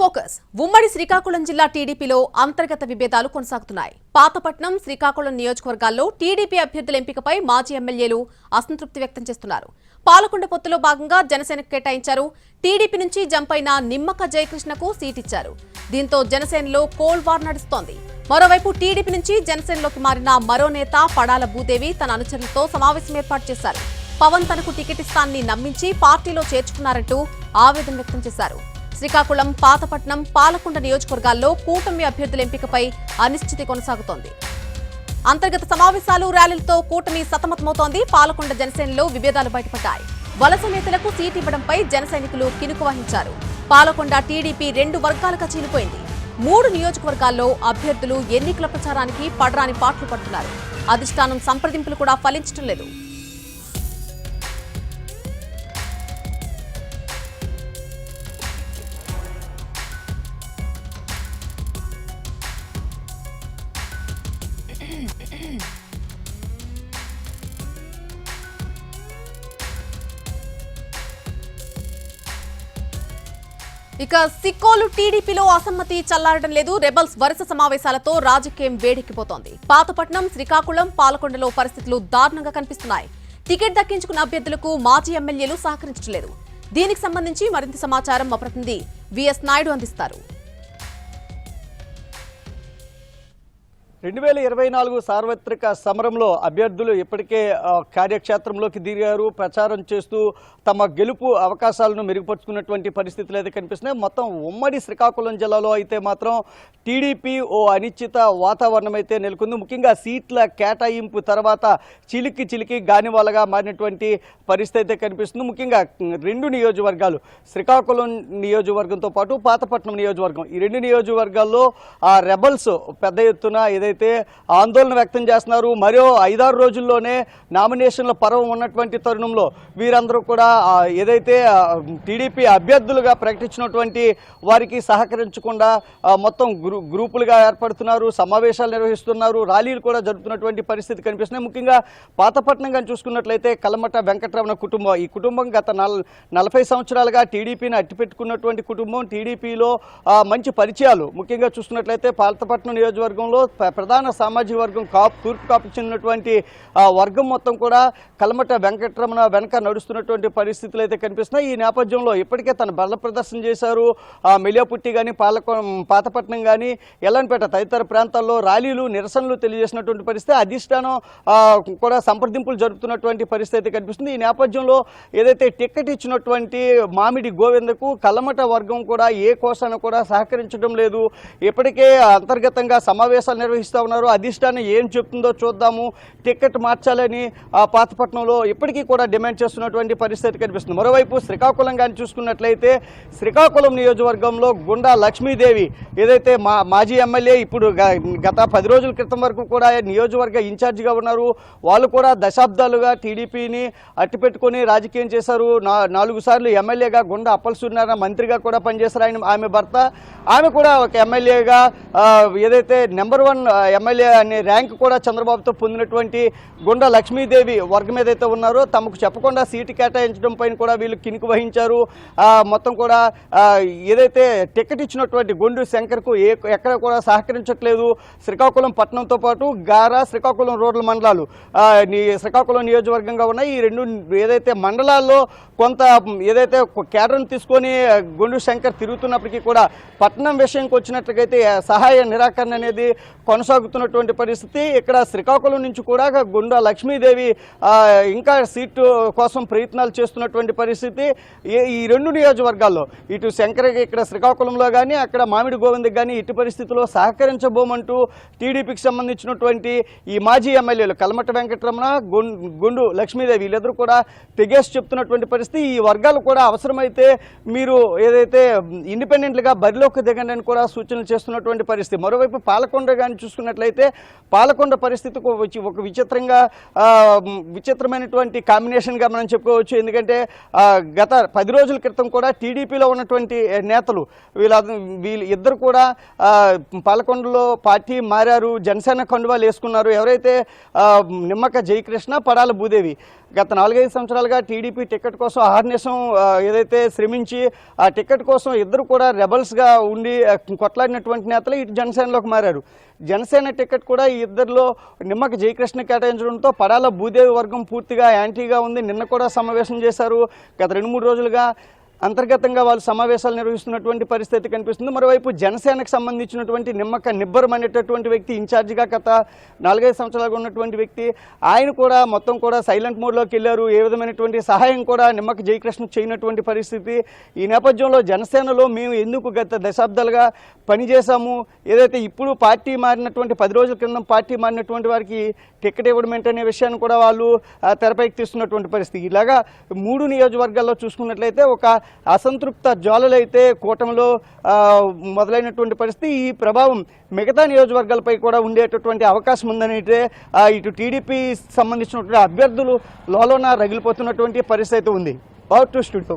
Focus. ఉమ్మడి శ్రీకాకుళం జిల్లా టీడీపీలో అంతర్గత విభేదాలు కొనసాగుతున్నాయి. పాతపట్నం శ్రీకాకుళం నియోజకవర్గాల్లో టీడీపీ అభ్యర్థుల ఎంపికపై మాజీ ఎమ్మెల్యేలు అసంతృప్తి వ్యక్తం చేస్తున్నారు. పాలకొండ పొత్తులో భాగంగా జనసేనకు కేటాయించారు. టీడీపీ నుంచి జంప్ అయిన నిమ్మక జయకృష్ణకు సీట్ ఇచ్చారు దీంతో జనసేనలో కోల్డ్ వార్ నడుస్తోంది. మరోవైపు టీడీపీ నుంచి జనసేనలోకి మారిన మరో నేత పడాల భూదేవి తన అనుచరులతో సమావేశం ఏర్పాటు చేశారు. పవన్ తనకు టికెట్ ఇస్తానని నమ్మించి పార్టీలో చేర్చుకున్నారంటూ ఆవేదన వ్యక్తం చేశారు. శ్రీకాకుళం పాతపట్నం పాలకొండ నియోజకవర్గాల్లో కూటమి అభ్యర్థుల ఎంపికపై అనిశ్చితి కొనసాగుతోంది. అంతర్గత సమావేశాలు ర్యాలీలతో కూటమి సతమతమవుతోంది. పాలకొండ జనసేనలో విభేదాలు బయటపడ్డాయి. వలస నేతలకు సీట్ ఇవ్వడంపై జనసైనికులు కినుకు వహించారు. పాలకొండ టీడీపీ రెండు వర్గాలుగా చీలిపోయింది. మూడు నియోజకవర్గాల్లో అభ్యర్థులు ఎన్నికల ప్రచారానికి పడరాని పాటలు పడుతున్నారు. అధిష్టానం సంప్రదింపులు కూడా ఫలించడం లేదు. ఇక సిక్కోలు టీడీపీలో అసమ్మతి చల్లారడం లేదు. రెబల్స్ వరుస సమావేశాలతో రాజకీయం వేడెక్కిపోతోంది. పాతపట్నం శ్రీకాకుళం పాలకొండలో పరిస్థితులు దారుణంగా కనిపిస్తున్నాయి. టికెట్ దక్కించుకున్న అభ్యర్థులకు మాజీ ఎమ్మెల్యేలు సహకరించట్లేదు. దీనికి సంబంధించి మరింత సమాచారం మా ప్రతినిధి విఎస్ నాయుడు అందిస్తారు. రెండు వేల ఇరవై నాలుగు సార్వత్రిక సమరంలో అభ్యర్థులు ఇప్పటికే కార్యక్షేత్రంలోకి దిగారు. ప్రచారం చేస్తూ తమ గెలుపు అవకాశాలను మెరుగుపరుచుకున్నటువంటి పరిస్థితులు అయితే కనిపిస్తున్నాయి. మొత్తం ఉమ్మడి శ్రీకాకుళం జిల్లాలో అయితే మాత్రం టీడీపీ ఓ అనిశ్చిత వాతావరణం అయితే నెలకొంది. ముఖ్యంగా సీట్ల కేటాయింపు తర్వాత చిలికి చిలికి గానివాలగా మారినటువంటి పరిస్థితి అయితే కనిపిస్తుంది. ముఖ్యంగా రెండు నియోజకవర్గాలు శ్రీకాకుళం నియోజకవర్గంతో పాటు పాతపట్నం నియోజకవర్గం. ఈ రెండు నియోజకవర్గాల్లో ఆ రెబల్స్ పెద్ద ఎత్తున ఏదైతే ఆందోళన వ్యక్తం చేస్తున్నారు మరో ఐదారు రోజుల్లోనే నామినేషన్ల పర్వం ఉన్నటువంటి తరుణంలో వీరందరూ కూడా ఏదైతే టీడీపీ అభ్యర్థులుగా ప్రకటించినటువంటి వారికి సహకరించకుండా మొత్తం గ్రూపులుగా ఏర్పడుతున్నారు సమావేశాలు నిర్వహిస్తున్నారు ర్యాలీలు కూడా జరుపుతున్నటువంటి పరిస్థితి కనిపిస్తున్నాయి. ముఖ్యంగా పాతపట్నం కానీ చూసుకున్నట్లయితే కలమట వెంకటరమణ కుటుంబం ఈ కుటుంబం గత నల్ నలభై సంవత్సరాలుగా టీడీపీని అట్టిపెట్టుకున్నటువంటి కుటుంబం టీడీపీలో మంచి పరిచయాలు. ముఖ్యంగా చూసుకున్నట్లయితే పాతపట్నం నియోజకవర్గంలో ప్రధాన సామాజిక వర్గం కాపు తూర్పు కాపుకు చెందినటువంటి వర్గం మొత్తం కూడా కలమట వెంకటరమణ వెనక నడుస్తున్నటువంటి పరిస్థితులు అయితే కనిపిస్తున్నాయి. ఈ నేపథ్యంలో ఇప్పటికే తన బల ప్రదర్శన చేశారు. మెలియాపుట్టి కానీ పాలకొ పాతపట్నం కానీ ఎల్లంపేట తదితర ప్రాంతాల్లో ర్యాలీలు నిరసనలు తెలియజేసినటువంటి పరిస్థితి అధిష్టానం కూడా సంప్రదింపులు జరుపుతున్నటువంటి పరిస్థితి అయితే కనిపిస్తుంది. ఈ నేపథ్యంలో ఏదైతే టికెట్ ఇచ్చినటువంటి మామిడి గోవిందకు కలమట వర్గం కూడా ఏ కోసాన కూడా సహకరించడం లేదు. ఇప్పటికే అంతర్గతంగా సమావేశాలు ప్రకటిస్తూ ఉన్నారు. అధిష్టానం ఏం చెప్తుందో చూద్దాము. టికెట్ మార్చాలని ఆ పాతపట్నంలో ఇప్పటికీ కూడా డిమాండ్ చేస్తున్నటువంటి పరిస్థితి కనిపిస్తుంది. మరోవైపు శ్రీకాకుళం కానీ చూసుకున్నట్లయితే శ్రీకాకుళం నియోజకవర్గంలో గుండా లక్ష్మీదేవి ఏదైతే మా మాజీ ఎమ్మెల్యే ఇప్పుడు గత పది రోజుల క్రితం వరకు కూడా నియోజకవర్గ ఇన్ఛార్జిగా ఉన్నారు. వాళ్ళు కూడా దశాబ్దాలుగా టీడీపీని అట్టిపెట్టుకొని రాజకీయం చేశారు. నా నాలుగు సార్లు ఎమ్మెల్యేగా గుండా అప్పలసూర్యనారాయణ మంత్రిగా కూడా పనిచేశారు. ఆయన ఆమె భర్త. ఆమె కూడా ఒక ఎమ్మెల్యేగా ఏదైతే నెంబర్ వన్ ఎమ్మెల్యే అనే ర్యాంక్ కూడా చంద్రబాబుతో పొందినటువంటి గుండా లక్ష్మీదేవి వర్గం ఏదైతే ఉన్నారో తమకు చెప్పకుండా సీటు కేటాయించడం పైన కూడా వీళ్ళు కినుకు వహించారు. మొత్తం కూడా ఏదైతే టికెట్ ఇచ్చినటువంటి గుండు శంకర్కు ఏ ఎక్కడ కూడా సహకరించట్లేదు. శ్రీకాకుళం పట్టణంతో పాటు గారా శ్రీకాకుళం రోడ్ల మండలాలు శ్రీకాకుళం నియోజకవర్గంగా ఉన్నాయి ఈ రెండు ఏదైతే మండలాల్లో కొంత ఏదైతే కేడర్ను తీసుకొని గుండు శంకర్ తిరుగుతున్నప్పటికీ కూడా పట్టణం విషయంకి వచ్చినట్లయితే సహాయ నిరాకరణ అనేది కొనసాగుతున్నటువంటి పరిస్థితి. ఇక్కడ శ్రీకాకుళం నుంచి కూడా గుండా లక్ష్మీదేవి ఇంకా సీటు కోసం ప్రయత్నాలు చేస్తున్నటువంటి పరిస్థితి. ఈ- ఈ రెండు నియోజకవర్గాల్లో ఇటు శంకరకి ఇక్కడ శ్రీకాకుళంలో కానీ అక్కడ మామిడి గోవిందకి కానీ ఇటు పరిస్థితుల్లో సహకరించబోమంటూ టీడీపీకి సంబంధించినటువంటి ఈ మాజీ ఎమ్మెల్యేలు కల్మట వెంకటరమణ గుండు లక్ష్మీదేవి వీళ్ళిద్దరూ కూడా తెగేసి చెప్తున్నటువంటి పరిస్థితి. ఈ వర్గాలు కూడా అవసరమైతే మీరు ఏదైతే ఇండిపెండెంట్గా బరిలోకి దిగండి అని కూడా సూచనలు చేస్తున్నటువంటి పరిస్థితి. మరోవైపు పాలకొండ కానీ చూసుకుంటే చూసుకున్నట్లయితే పాలకొండ పరిస్థితి ఒక ఒక విచిత్రంగా విచిత్రమైనటువంటి కాంబినేషన్గా మనం చెప్పుకోవచ్చు. ఎందుకంటే గత పది రోజుల క్రితం కూడా టీడీపీలో ఉన్నటువంటి నేతలు వీళ్ళ వీళ్ళు ఇద్దరు కూడా పాలకొండలో పార్టీ మారారు. జనసేన కండువాలు వేసుకున్నారు. ఎవరైతే నిమ్మక జయకృష్ణ పడాల భూదేవి గత నాలుగైదు సంవత్సరాలుగా టీడీపీ టికెట్ కోసం ఆహర్నిశం ఏదైతే శ్రమించి ఆ టికెట్ కోసం ఇద్దరు కూడా రెబల్స్గా ఉండి కొట్లాడినటువంటి నేతలు ఇటు జనసేనలోకి మారారు. జనసేన టికెట్ కూడా ఈ ఇద్దరిలో నిమ్మక జయకృష్ణ కేటాయించడంతో పడాల భూదేవి వర్గం పూర్తిగా యాంటీగా ఉంది. నిన్న కూడా సమావేశం చేశారు. గత రెండు మూడు రోజులుగా అంతర్గతంగా వాళ్ళు సమావేశాలు నిర్వహిస్తున్నటువంటి పరిస్థితి కనిపిస్తుంది. మరోవైపు జనసేనకు సంబంధించినటువంటి నిమ్మక నిబ్బరం అనేటటువంటి వ్యక్తి ఇన్ఛార్జిగా గత నాలుగైదు సంవత్సరాలుగా ఉన్నటువంటి వ్యక్తి ఆయన కూడా మొత్తం కూడా సైలెంట్ మోడ్లోకి వెళ్ళారు. ఏ విధమైనటువంటి సహాయం కూడా నిమ్మక జయకృష్ణ చేయనటువంటి పరిస్థితి. ఈ నేపథ్యంలో జనసేనలో మేము ఎందుకు గత దశాబ్దాలుగా పనిచేశాము? ఏదైతే ఇప్పుడు పార్టీ మారినటువంటి పది రోజుల క్రితం పార్టీ మారినటువంటి వారికి టికెట్ ఇవ్వడం ఏంటనే విషయాన్ని కూడా వాళ్ళు తెరపైకి తీస్తున్నటువంటి పరిస్థితి. ఇలాగా మూడు నియోజకవర్గాల్లో చూసుకున్నట్లయితే ఒక అసంతృప్త జ్వాలలైతే కూటమిలో మొదలైనటువంటి పరిస్థితి ఈ ప్రభావం మిగతా నియోజకవర్గాలపై కూడా ఉండేటటువంటి అవకాశం ఉందని ఇటు టీడీపీ సంబంధించినటువంటి అభ్యర్థులు లోలోన రగిలిపోతున్నటువంటి పరిస్థితి ఉంది. Power to studio